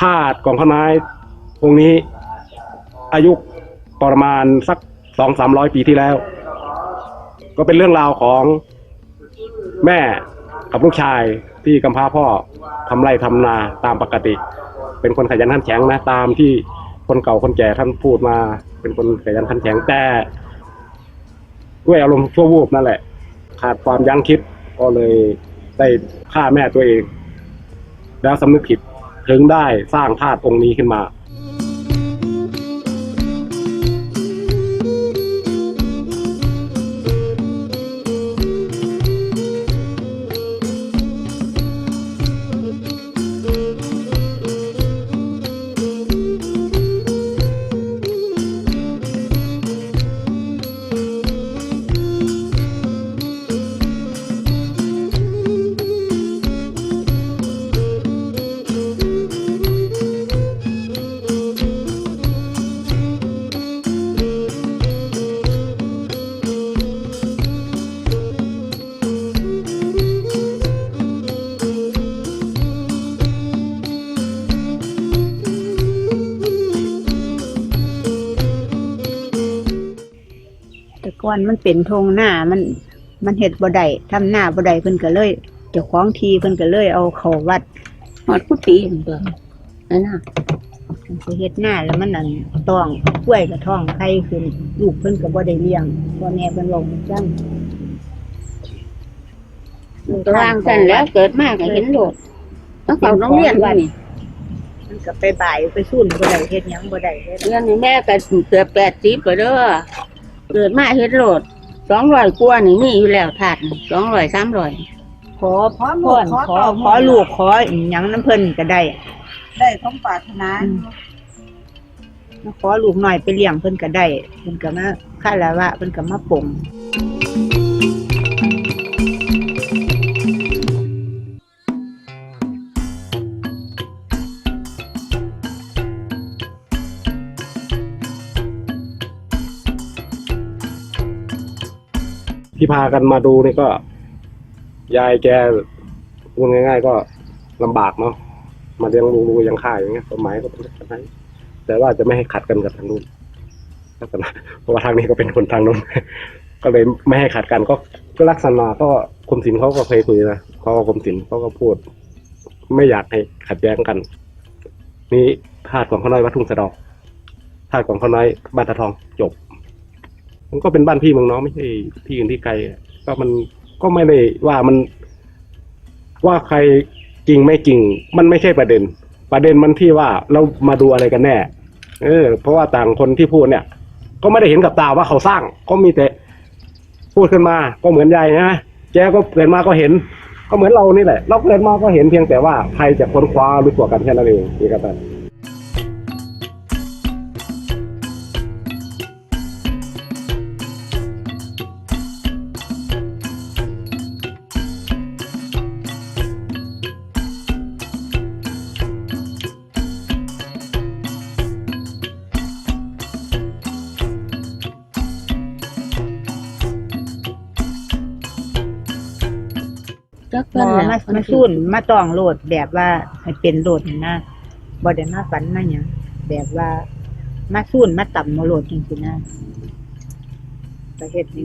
ธาตุของพระนายองค์นี้ อายุประมาณสักสองสามร้อยปีที่แล้ว ก็เป็นเรื่องราวของแม่กับลูกชายที่กำพร้าพ่อทำไร่ทำนาตามปกติ เป็นคนขยันขันแข็งนะตามที่คนเก่าคนแก่ท่านพูดมา เป็นคนขยันขันแข็งแต่ด้วยอารมณ์ชั่ววูบนั่นแหละ ขาดความยั้งคิดก็เลยได้ฆ่าแม่ตัวเอง แล้วสำนึกผิด ถึงได้สร้างธาตุองค์นี้ขึ้นมา ก่อนมันเป็นทงหน้ามัน มันเฮ็ดบ่ได้ทำหน้าบ่ได้เพิ่นก็เลยเจ้าของทีเพิ่นก็เลยเอาเข้าวัดหอดกุฏินั่นตัวนั่นน่ะเพิ่นสิเฮ็ดหน้าแล้วมันนั่นต้องกล้วยกับท้องไข่ขึ้นลูกเพิ่นก็บ่ได้เลี้ยงพ่อแม่เพิ่นลงจังตัววางกันแล้วเกิดมากก็เห็นโดดต้องเข้าโรงเรียนว่านี่มันก็ไปบ่ายไปสุ่นบ่ได้เฮ็ดหยังบ่ได้เฮ็ดเรียนนี่แม่ก็เกือบแปดสิบไปเด้อ เกิดมาเห็นโดดสองร้อยกว่านี่มีอยู่แล้วถาดสองร้อยสามร้อยขอพรขอขอลูกขออิหยังน้ำเพิ่นก็ได้ได้สมปรารถนามาขอลูกหน่อยไปเลี้ยงเพิ่นก็ได้เพิ่นก็มาคารวะเพิ่นก็มาปลง ที่พากันมาดูนี่ก็ ยายแกพูดง่าย ๆ ก็ลำบากเนาะมาเลี้ยงลูกๆยังค่ายอย่างเงี้ยสมัยก็เป็นแบบนั้นแต่ว่าจะไม่ให้ขัดกันกับทางนู้นลักษณะเพราะว่าทางนี้ก็เป็นคนทางนู้น ก็เลยไม่ให้ขัดกันก็ก็ลักษณะก็กรมศิลป์เขาก็เคยคุยนะเขาก็กรมศิลป์เขาก็พูด ไม่อยากให้ขัดแย้งกัน นี่ธาตุของเขาน้อยวัดทุ่งสะดอกธาตุของเขาน้อยบ้านตะทองจบ มันก็เป็นบ้านพี่เมืองน้องไม่ใช่ที่อื่นที่ไกลก็มันก็ไม่ได้ว่ามัน ว่าใครจริงไม่จริง มันไม่ใช่ประเด็น ประเด็นมันที่ว่าเรามาดูอะไรกันแน่ เออ เพราะว่าต่างคนที่พูดเนี่ย ก็ไม่ได้เห็นกับตาว่าเขาสร้าง ก็มีแต่ พูดขึ้นมา ก็เหมือนยายนะแกก็เกิดมาก็เห็น ก็เหมือนเรานี่แหละ เราเกิดมาก็เห็นเพียงแต่ว่าใครจะค้นคว้าหรู้ตัวกันแค่นั้นเองนี่ก็แต่ จักหมเพิ่นอน่ะมามาสุ่นมาต้องโลดแบบว่าให้เป็นโลดนะบ่ได้มาฝันมาหยังแบบว่ามาสุ่นมาต่ำมาโลดจริงๆนะประเฮ็ดนี่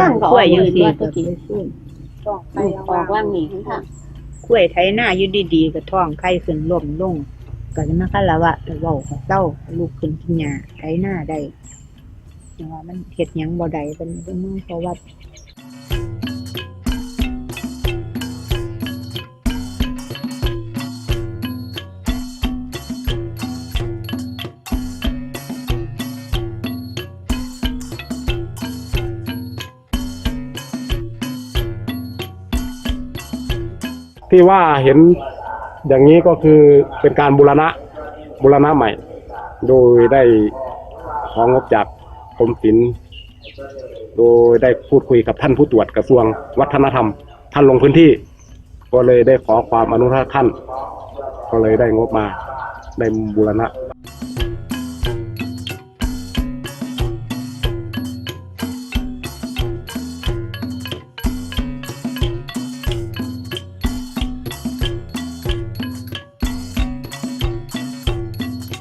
ย่างก็กอล้อวยกจัองยู่ซี่ว่าก็ตะกี้ไปสุ่นต้องไปออกว่างนี่ทั้งทางกล้วยไถนาอยู่ดีๆก็ท้องไข่ขึ้นล่มลงก็จะมาคารวะแล้วเว้ากับเต้าลูกขึ้นกินหญ้าไถนาได้แต่ว่ามันเฮ็ดหยังบ่ได้เป็นเป็นมือเพราะว่า ที่ว่าเห็นอย่างนี้ก็คือเป็นการบูรณะบูรณะใหม่ โดยได้ของงบจากกรมศิลป์โดยได้พูดคุยกับท่านผู้ตรวจกระทรวงวัฒนธรรม ท่านลงพื้นที่ ก็เลยได้ขอความอนุญาตท่าน ก็เลยได้งบมาได้บูรณะ